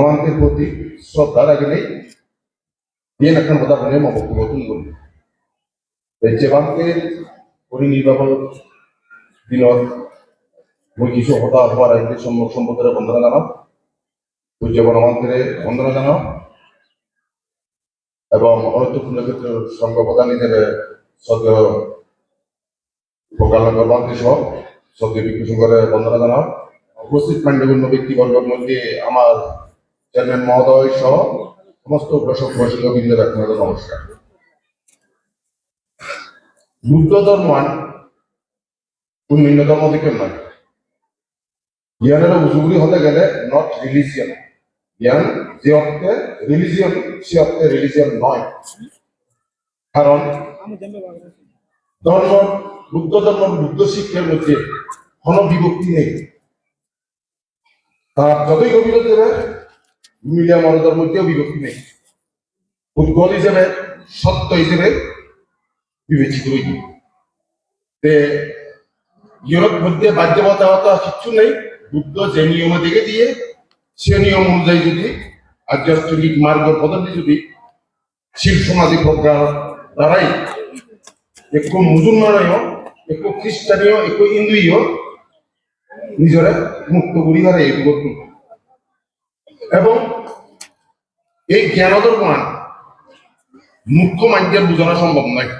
গণমান্তের প্রতি শ্রদ্ধা রাখলে দিয়ে একটা কথা বলে বক্তব্য তুলি করি ৰাজ্যপালকে পৰিনিৰ্বাচন দিনত মই কিছু হতা সম্মুখ সম্পদৰে বন্দনা জনাওঁ বন্দনা জানাও, এবং ঐতিহ্য ক্ষেত্রে সংঘ প্রধান হিসেবে সদ্য সহ সদ্য বিক্ষু সংঘরে বন্দনা জানাও। উপস্থিত মান্যগণ্য ব্যক্তিবর্গের মধ্যে আমার চেয়ারম্যান মহোদয় সহ সমস্ত প্রসব বৈশিক বৃন্দের আপনাদের নমস্কার। বুদ্ধ ধর্মান অন্যান্য ধর্ম থেকে নয়। জ্ঞানের উজুগুলি হতে গেলে নট রিলিজিয়ান জ্ঞান যে অর্থে রিলিজিয়ন সে অর্থে রিলিজিয়ন নয়। কারণ ধর্ম বুদ্ধ ধর্ম বুদ্ধ শিক্ষার মধ্যে কোনো বিভক্তি নেই। তার যতই গভীরতা দেবে মিডিয়া মরদের মধ্যেও বিভক্তি নেই। ফুটবল হিসেবে সত্য হিসেবে বিবেচিত হইবে তে ইউরোপ মধ্যে বাধ্যবাধকতা কিচ্ছু নেই। বুদ্ধ যে নিয়মে দেখে দিয়ে, সে নিয়ম অনুযায়ী যদি আধ্যাত্মিক মার্গ পদ্ধতি যদি শিব সমাধি প্রজ্ঞা দ্বারাই একটু মুসলমানও একটু খ্রিস্টানীয় একটু হিন্দুইও নিজরে মুক্ত করিবার এই করত এবং এই জ্ঞানদর মান মুখ্য মাঞ্জের বোঝানো সম্ভব নয়।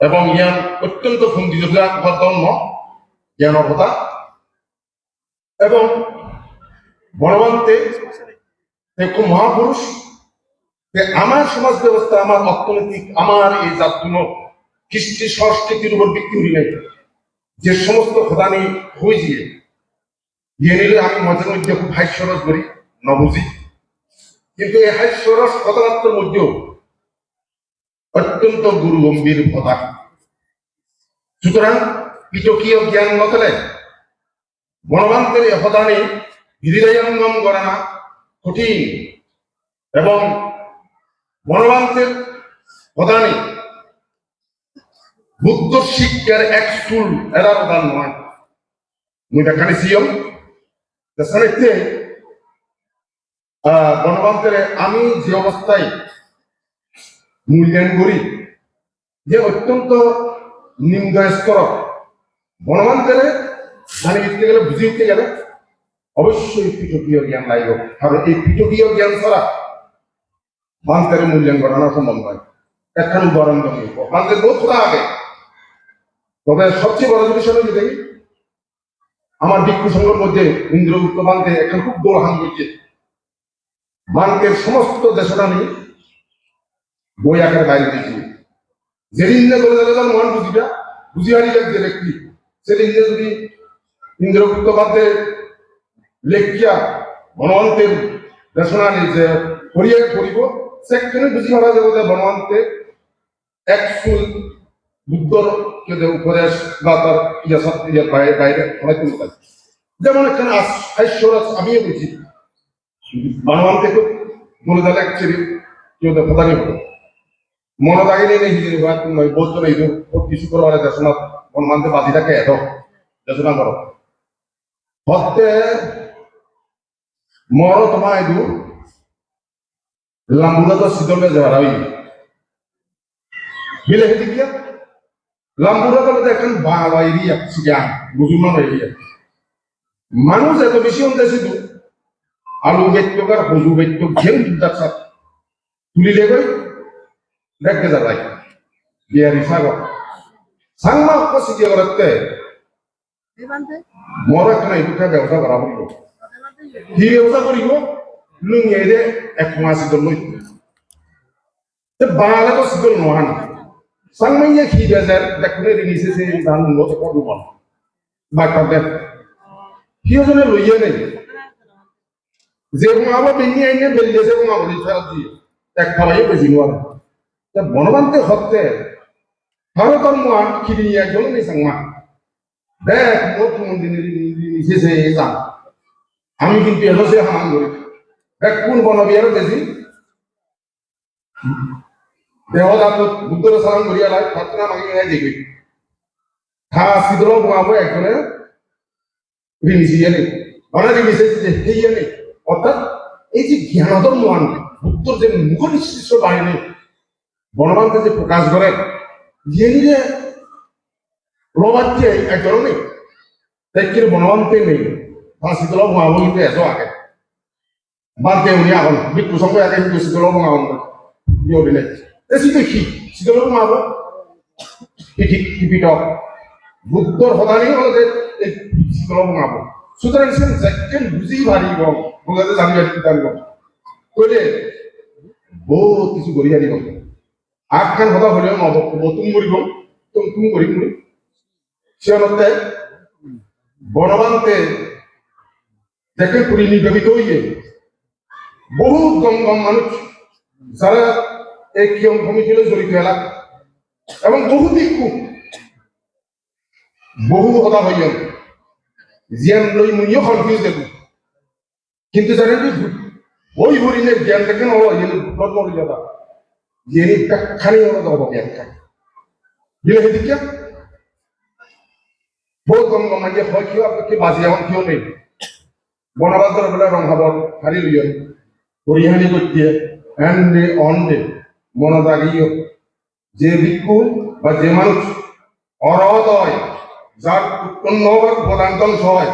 এবং জ্ঞান অত্যন্ত ফন্দিত ধর্ম জ্ঞানের কথা এবং বনবন্তে এক মহাপুরুষ আমার সমাজ ব্যবস্থা, আমার অর্থনৈতিক, আমার এই জাতগুলো, কৃষ্টি, সংস্কৃতির উপর ভিত্তি হইলে যে সমস্ত খোদানি হয়েছে আমি মাঝে মধ্যে খুব হাস্যরস করি ন বুঝি কিন্তু এই হাস্যরস কথাবার্তার মধ্যেও অত্যন্ত গুরু গম্ভীর সুতরাং পিটকীয় জ্ঞান নথলে গণমান্তের অবদানে হৃদয়ঙ্গম গণনা কঠিন এবং গণমান্তের প্রধানে বুদ্ধ শিক্ষার এক স্কুল এরা প্রধান নয়। সিও দেশানিতে গণমান্তের আমি যে অবস্থায় মূল্যায়ন করি, যে অত্যন্ত নিম্ন স্তর গণমান্তের মানে দিতে গেলে বুঝে দিতে গেলে অবশ্যই পিঠকীয় জ্ঞান লাগবে। কারণ এই পিঠকীয় জ্ঞান ছাড়া মান্তের মূল্যায়ন করানো সম্ভব নয়। একখান উদাহরণ দেবো মান্তের বহু খোলা আগে। তবে সবচেয়ে বড় জিনিস হলো যে দেখি আমার ভিক্ষু সংঘের মধ্যে ইন্দ্রগুপ্ত মান্তে এখন খুব দোলহান করছে মান্তের সমস্ত দেশরানি বই আকারে বাইরে দিয়েছি। যেদিন মন বুঝিবা বুঝি হারি লাগছে ব্যক্তি সেদিন যে যদি ইন্দ্রগুপ্ত বাদে লেখিয়া বনবন্তের দেশনানি যে করিয়া করিব সেখানে বুঝি মারা যাবে যে বনবন্তে একচুল বুদ্ধর যদি উপদেশ বা তার ইয়াসাত বাইরে বাইরে অনেক কোনো কাজ যেমন এখানে আশ্বরাজ আমিও বুঝি। বানওয়ান থেকে বলে দেন অ্যাকচুয়ালি কেউ তো প্রধানই মনে লাগিলে নেই হিজে বা তুমি বলছো না কিছু করো না দেশনা হনুমানতে বাজি থাকে, এত। দেশনা করো হতে মর তোমার ইদু লাম্বুলা তো শীতলে যাওয়ার আমি বিলে হেঁটে গিয়া lambuda তো দেখেন বাবা এরিয়া সিগান মুসলমান এরিয়া। মানুষ এত বেশি হতে শুধু আলু বেচক আর হজু বেচক ঘেউ দাচ্ছা তুলিলে গই দেখতে যাবাই বিয়ারি সাগর। সাংমা দিয়ে করতে মর একটা এটুকা ব্যবসা করা হইল কি ব্যবসা করিব? লুঙিয়ে এক মাস দল লই তে বাংলা তো সিগল নহান সাংমাইয়া কি বেজার দেখলে রিনিসে সে ধান মত করব বল বাকা দে কি জনে লইয়ে নেই যে মাবা বেনি আইনে বেললে যে মাবা দি ফেরত দিয়ে। এক খাওয়াই বেশি নোয়ার তে বনবান্তে হতে ভারতর খিরি একজন নেই সাংমা দেখ মোট মন্দির নিচে সে যান আমি কিন্তু এলো, সে হামান করি দেখ, কোন বনবিয়ার বেশি দেহদাত বুদ্ধর সালাম করিয়া লাই প্রার্থনা মাগি নাই দেখবি। খা সিদ্ধর বাবু একজনে রিমিসি জানি অনেক রিমিসে যে হেই জানি অর্থাৎ এই যে জ্ঞানদর মহান বুদ্ধর যে মুখনিশ্চিত বাহিনী, বনবান্তে যে প্রকাশ করে ইয়ে রবাজ্যে একজনও নেই তাই কিন্তু বনবান্তে নেই বা শীতল বঙাব কিন্তু এজো আগে বাদ উনি আগন বিক্ষু সঙ্গে আগে কিন্তু শীতল বঙাব ইয়ে দিলে এই শীত কি শীতল বঙাব পিঠি পিঠক বুদ্ধর সদানি হল এই শীতল বঙাব সুতরাং সে যেকেন বুঝি ভারিব বুঝাতে জানিব জানিব কইলে বহুত কিছু কৰি আনিব আগখান সদা হলেও নহব তুম কৰিব তুম তুম বুলি সিহঁতে বনবান্তে দেখে পুরি নির্গমিত হইয়ে বহু গম গম মানুষ, যারা এই ক্ষয়ম কমিটিলে জড়িত এলাক এবং বহু দিকু বহু কথা হইয়ন জিয়ান লই মুইও কনফিউজ দেবো কিন্তু জানেন কি ওই হরিণে জ্ঞান বুদ্ধর মর্যাদা যিনি খানি হলো দরব জ্ঞান খান দিলে সেদিকে বহুত গম গম মানে হয় কিয় আপনাকে বাজি এখন কিয় নেই? বনবাসৰ বোলে ৰংঘাবৰ হাৰি লুইয়ন হৰিহানি গতিয়ে এন ডে অন ডে মনত রাখিও যে ভিক্ষু বা যে মানুষ অরহদয় যার উৎপন্ন প্রধানতন্ত্র হয়,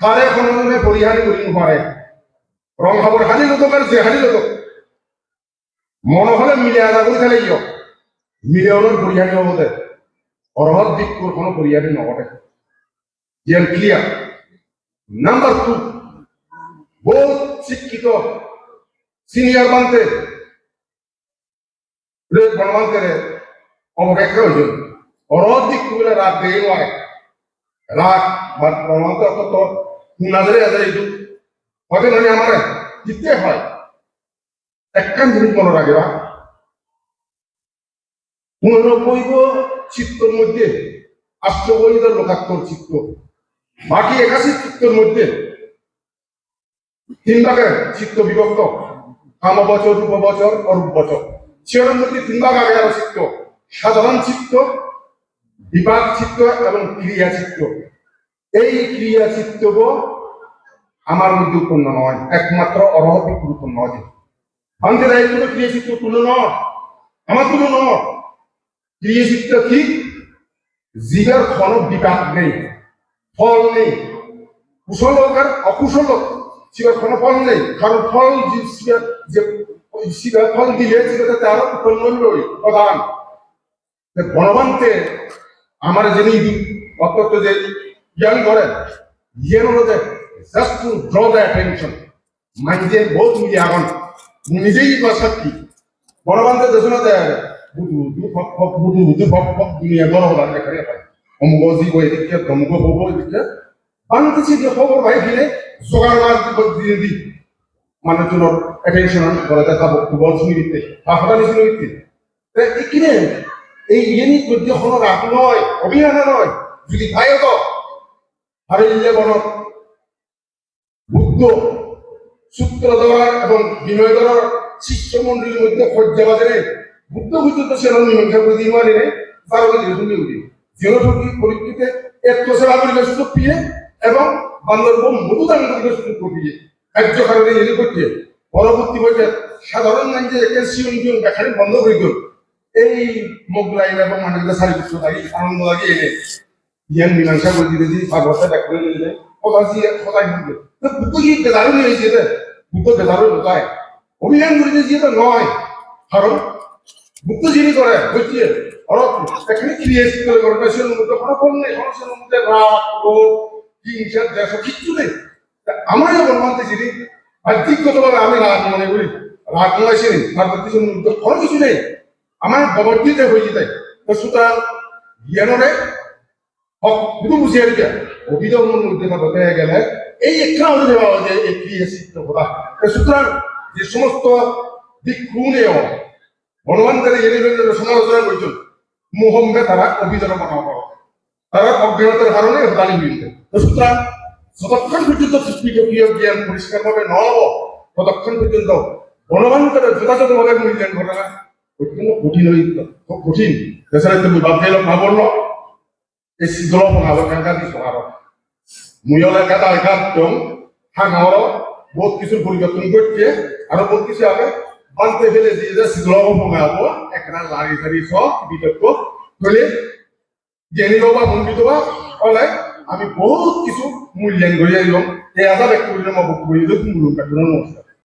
তারে কোনোদিনে পরিহানি করি পারে রংঘাবর হানি লোক আর যে হানি লোক মন হলে মিলে আদা করে ফেলে ইয় মিলে হলে পরিহানি হবতে অরহত ভিক্ষুর কোনো পরিহানি নঘটে যেন ক্লিয়ার নাম্বার টু বহুত শিক্ষিত সিনিয়র বানতে। অবব্যাখ্যা হয়েছিল অরধিক কুমিলে রাত দিয়ে নয়। রাত বা গণমান্তে অত নাজারে এইটো হবে মানে আমার জিততে হয়। একখান জিনিস মনে রাখবা। পুনরবৈব চিত্তর মধ্যে আষ্টবৈধ লোকাত্মর চিত্ত। বাকি একাশি চিত্তর মধ্যে তিন ভাগে চিত্ত বিভক্ত। কাম বছর রূপ বছর অরূপ বছর মধ্যে তিন ভাগ আগে চিত্ত সাধারণ চিত্ত বিপাক চিত্ত এবং ক্রিয়া চিত্ত এই ক্রিয়া চিত্ত আমার মধ্যে উৎপন্ন নয়, একমাত্র অরহত উৎপন্ন হয় আমাদের দায়িত্ব ক্রিয়া চিত্র তুলো নয় আমার তুলো নয় ক্রিয়া চিত্ত কি জীবের কোনো বিপাক নেই, ফল নেই কুশল হোক আর অকুশল হোক শিবের কোনো ফল নেই, কারণ ফল শিবের যে ওই শিবের ফল দিলে সেটা তার উৎপন্নই প্রধান। গণবান্তে আমার যিনি অত্যন্ত যে জ্ঞান করেন, জ্ঞান হলো যে just to draw the attention মাইন্ডে বহুত মিলিয়ে আগন। নিজেই সাক্ষী গণবান্তে দেশনা দেয় বুধু ফক বুধু ফক দুনিয়া গণ হলার দেখারে পায় অমুক জীব এদিকে তমুক হব এদিকে বাংলাদেশে যে খবর ভাই দিলে জোগাড় মার দিয়ে দি দেখা বক্তব্য শুনি দিতে, বা শুনি এই ইয়েনি রাগ নয় অভিযান নয় যদি ভাই তো। আর এই বুদ্ধ সূত্র দেওয়ার এবং বিনয় শিষ্য মন্ডলীর মধ্যে পর্যাবাজারে বুদ্ধ বুদ্ধ সেরকম মীমাংসা করে দিয়ে মানে মধ্যে যেরকম উঠি। এত সেবা পরিবেশ সুযোগ পিয়ে, এবং বান্দরবন মধুদান পরিবেশ সুযোগ পিয়ে কার্য কারণে এনে করতে পরবর্তী পর্যায়ে সাধারণ মানুষের একটা সিয়ন দেখানি বন্ধ করে দিল এই মোগলাই এবং মানুষদের সারি কিছু থাকি আনন্দ লাগে এনে জ্ঞান মীমাংসা করে দিতে দিই ভাগবত ব্যাক করে দিলে কথা দিয়ে কথা দিতে তো বুদ্ধ কি বেদারু নিয়ে হয়েছে রে বুদ্ধ বেদারু লোকায় অভিযান করে দিয়ে তো নয় কারণ বুদ্ধ যিনি করে বুঝছে এখানে ক্রিয়েট করে করে পেশেন্ট মধ্যে কোনো নেই সমস্যার মধ্যে রাগ লোভ হিংসা দেশ কিচ্ছু নেই তা আমার যে বর্মান্তে যিনি বাহ্যিকগতভাবে আমি রাগ মনে করি। রাগ মনে আসেনি তার প্রতি কোনো কিছু নেই। আমার ববর্তিতে হয়ে যেতে তো সুতরাং জ্ঞানরে হক বুঝু বুঝিয়ে দিবে অভিধর্মের মধ্যে না বলতে গেলে। এই একটা অনুযায়ী পাওয়া যায় এই ক্রিয়া সিদ্ধ কথা। সুতরাং যে সমস্ত দিক খুনেও হনুমানদের জেনে সমালোচনা করছেন মোহম্মে তারা অভিযোগ মনে করো তারা অজ্ঞানতার কারণে হতালি হইতে তো সুতরাং যতক্ষণ পর্যন্ত তৃতীয় জ্ঞান পরিষ্কারভাবে ন হব, ততক্ষণ পর্যন্ত গণমান্তের যথাযথভাবে মূল্যায়ন ঘটে না। অত্যন্ত কঠিন হয়ে খুব কঠিন এছাড়া তুমি বাপকে লোক না। বলল এই শীতল পনাব কাঙ্কা দি সহার মুয়লে কাটা একা দং হাঙর বহুত কিছুর পরিবর্তন ঘটছে আরও বহুত কিছু আগে বানতে ফেলে দিয়ে যে শীতল কমাবো একটা লাড়ি টাড়ি সব বিতর্ক। হলে জেনে বা মন্ডিত বা হলে আমি বহুত কিছু মূল্যায়ন কৰি আইলাম এই আজাব একটু বক্তব্য দিয়ে মূল্য কাটুন নমস্কার